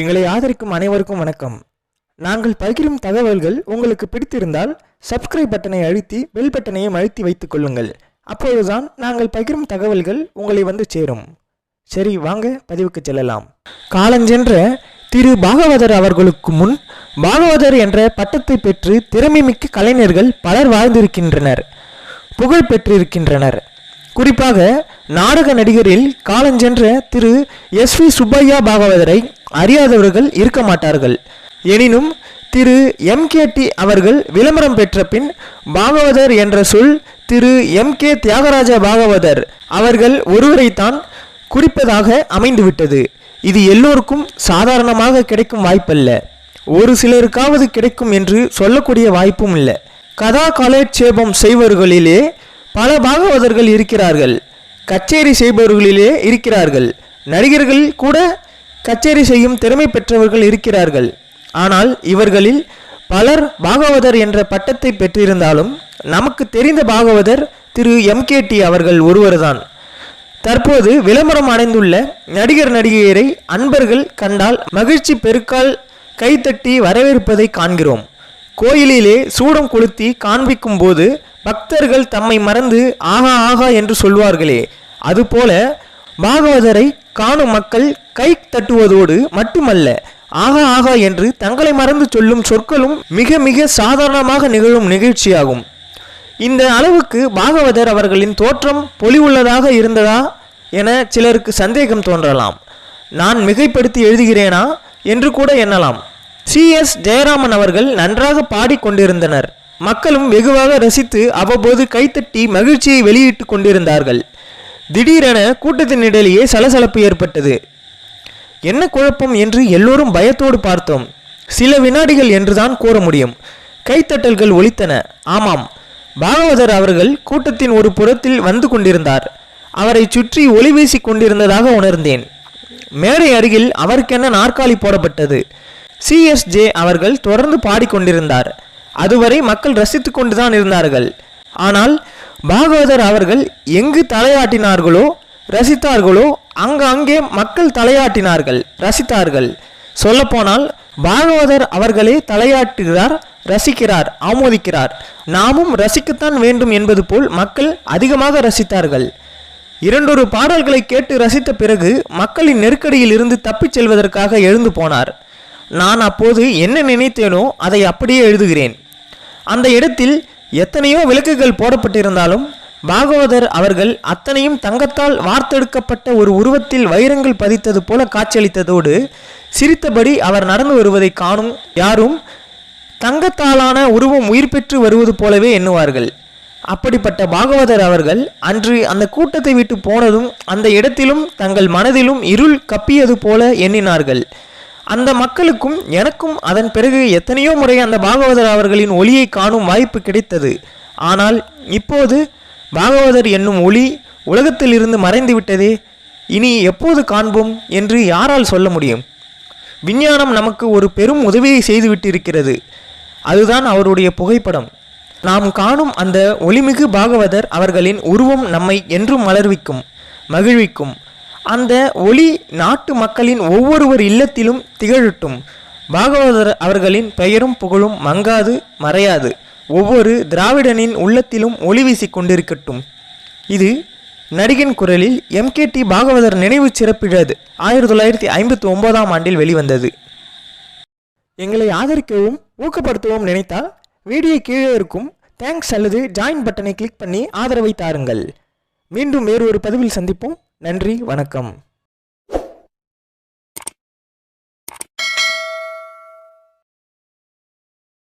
எங்களை ஆதரிக்கும் அனைவருக்கும் வணக்கம். நாங்கள் பகிரும் தகவல்கள் உங்களுக்கு பிடித்திருந்தால் சப்ஸ்கிரைப் பட்டனை அழுத்தி பெல் பட்டனையும் அழுத்தி வைத்துக் கொள்ளுங்கள். அப்போதுதான் நாங்கள் பகிரும் தகவல்கள் உங்களை வந்து சேரும். சரி வாங்க பதிவுக்கு செல்லலாம். காலஞ்சென்ற திரு பாகவதர் அவர்களுக்கு முன் பாகவதர் என்ற பட்டத்தை பெற்று திறமைமிக்க கலைஞர்கள் பலர் வாழ்ந்திருக்கின்றனர் புகழ் பெற்றிருக்கின்றனர். குறிப்பாக நாடக நடிகரில் காலஞ்சென்ற திரு எஸ் வி சுப்பையா பாகவதரை அறியாதவர்கள் இருக்க மாட்டார்கள். எனினும் திரு எம் கே டி அவர்கள் விளம்பரம் பெற்ற பின் பாகவதர் என்ற சொல் திரு எம் கே தியாகராஜ பாகவதர் அவர்கள் ஒருவரைத்தான் குறிப்பதாக அமைந்துவிட்டது. இது எல்லோருக்கும் சாதாரணமாக கிடைக்கும் வாய்ப்பல்ல. ஒரு சிலருக்காவது கிடைக்கும் என்று சொல்லக்கூடிய வாய்ப்பும் இல்லை. கதா காலட்சேபம் செய்பவர்களிலே பல பாகவதர்கள் இருக்கிறார்கள். கச்சேரி செய்பவர்களிலே இருக்கிறார்கள். நடிகர்கள் கூட கச்சேரி செய்யும் திறமை பெற்றவர்கள் இருக்கிறார்கள். ஆனால் இவர்களில் பலர் பாகவதர் என்ற பட்டத்தை பெற்றிருந்தாலும் நமக்கு தெரிந்த பாகவதர் திரு எம்கேடி அவர்கள் ஒருவர்தான். தற்போது விளம்பரம் அடைந்துள்ள நடிகர் நடிகையரை அன்பர்கள் கண்டால் மகிழ்ச்சி பெருக்கால் கைத்தட்டி வரவேற்பதை காண்கிறோம். கோயிலிலே சூடம் கொளுத்தி காண்பிக்கும் போது பக்தர்கள் தம்மை மறந்து ஆகா ஆகா என்று சொல்வார்களே. அதுபோல பாகவதரை காணும் மக்கள் கை தட்டுவதோடு மட்டுமல்ல ஆகா ஆகா என்று தங்களை மறந்து சொல்லும் சொற்களும் மிக மிக சாதாரணமாக நிகழும் நிகழ்ச்சியாகும். இந்த அளவுக்கு பாகவதர் அவர்களின் தோற்றம் பொலிவுள்ளதாக இருந்ததா என சிலருக்கு சந்தேகம் தோன்றலாம். நான் மிகைப்படுத்தி எழுதுகிறேனா என்று கூட எண்ணலாம். சி. எஸ். ஜெயராமன் அவர்கள் நன்றாக பாடிக்கொண்டிருந்தனர் மக்களும் வெகுவாக ரசித்து அவ்வப்போது கைத்தட்டி மகிழ்ச்சியை வெளியிட்டு கொண்டிருந்தார்கள். திடீரென கூட்டத்தினிடையே சலசலப்பு ஏற்பட்டது. என்ன குழப்பம்? என்று எல்லோரும் பயத்தோடு பார்த்தோம். சில வினாடிகள் என்றுதான் கூற முடியும். கைத்தட்டல்கள் ஒலித்தன. ஆமாம் பாகவதர் அவர்கள் கூட்டத்தின் ஒரு புறத்தில் வந்து கொண்டிருந்தார். அவரை சுற்றி ஒளி வீசிக் கொண்டிருந்ததாக உணர்ந்தேன். மேடை அருகில் அவருக்கென நாற்காலி போடப்பட்டது. சிஎஸ்ஜே அவர்கள் தொடர்ந்து பாடிக்கொண்டிருந்தார். அதுவரை மக்கள் ரசித்து கொண்டுதான் இருந்தார்கள். ஆனால் பாகவதர் அவர்கள் எங்கு தலையாட்டினார்களோ ரசித்தார்களோ அங்கங்கே மக்கள் தலையாட்டினார்கள் ரசித்தார்கள். சொல்லப்போனால் பாகவதர் அவர்களே தலையாட்டுகிறார் ரசிக்கிறார் ஆமோதிக்கிறார். நாமும் ரசிக்கத்தான் வேண்டும் என்பது போல் மக்கள் அதிகமாக ரசித்தார்கள். இரண்டொரு பாடல்களை கேட்டு ரசித்த பிறகு மக்களின் நெருக்கடியில் இருந்து தப்பிச் செல்வதற்காக எழுந்து போனார். நான் அப்போது என்ன நினைத்தேனோ அதை அப்படியே எழுதுகிறேன். அந்த இடத்தில் எத்தனையோ விளக்குகள் போடப்பட்டிருந்தாலும் பாகவதர் அவர்கள் அத்தனையும் தங்கத்தால் வார்த்தெடுக்கப்பட்ட ஒரு உருவத்தில் வைரங்கள் பதித்தது போல காட்சியளித்ததோடு சிரித்தபடி அவர் நடந்து வருவதை காணும் யாரும் தங்கத்தாலான உருவம் உயிர் பெற்று வருவது போலவே எண்ணுவார்கள். அப்படிப்பட்ட பாகவதர் அவர்கள் அன்று அந்த கூட்டத்தை விட்டு போனதும் அந்த இடத்திலும் தங்கள் மனதிலும் இருள் கப்பியது போல எண்ணினார்கள். அந்த மக்களுக்கும் எனக்கும் அதன் பிறகு எத்தனையோ முறை அந்த பாகவதர் அவர்களின் ஒளியை காணும் வாய்ப்பு கிடைத்தது. ஆனால் இப்போது பாகவதர் என்னும் ஒளி உலகத்திலிருந்து மறைந்துவிட்டதே மறைந்து விட்டதே இனி எப்போது காண்போம் என்று யாரால் சொல்ல முடியும்? விஞ்ஞானம் நமக்கு ஒரு பெரும் உதவியை செய்துவிட்டிருக்கிறது. அதுதான் அவருடைய புகைப்படம். நாம் காணும் அந்த ஒளிமிகு பாகவதர் அவர்களின் உருவம் நம்மை என்றும் மலர்விக்கும் மகிழ்விக்கும். அந்த ஒளி நாட்டு மக்களின் ஒவ்வொருவர் இல்லத்திலும் திகழட்டும். பாகவதர் அவர்களின் பெயரும் புகழும் மங்காது மறையாது. ஒவ்வொரு திராவிடனின் உள்ளத்திலும் ஒளி வீசிக் கொண்டிருக்கட்டும். இது நடிகன் குரலில் எம்கேடி பாகவதர் நினைவு சிறப்பிழது. ஆயிரத்தி தொள்ளாயிரத்தி ஐம்பத்தி ஒன்பதாம் ஆண்டில் வெளிவந்தது. எங்களை ஆதரிக்கவும் ஊக்கப்படுத்தவும் நினைத்தால் வீடியோ கீழே இருக்கும் தேங்க்ஸ் அல்லது ஜாயின் பட்டனை கிளிக் பண்ணி ஆதரவை தாருங்கள். மீண்டும் வேறு ஒரு பதிவில் சந்திப்போம். நன்றி வணக்கம்.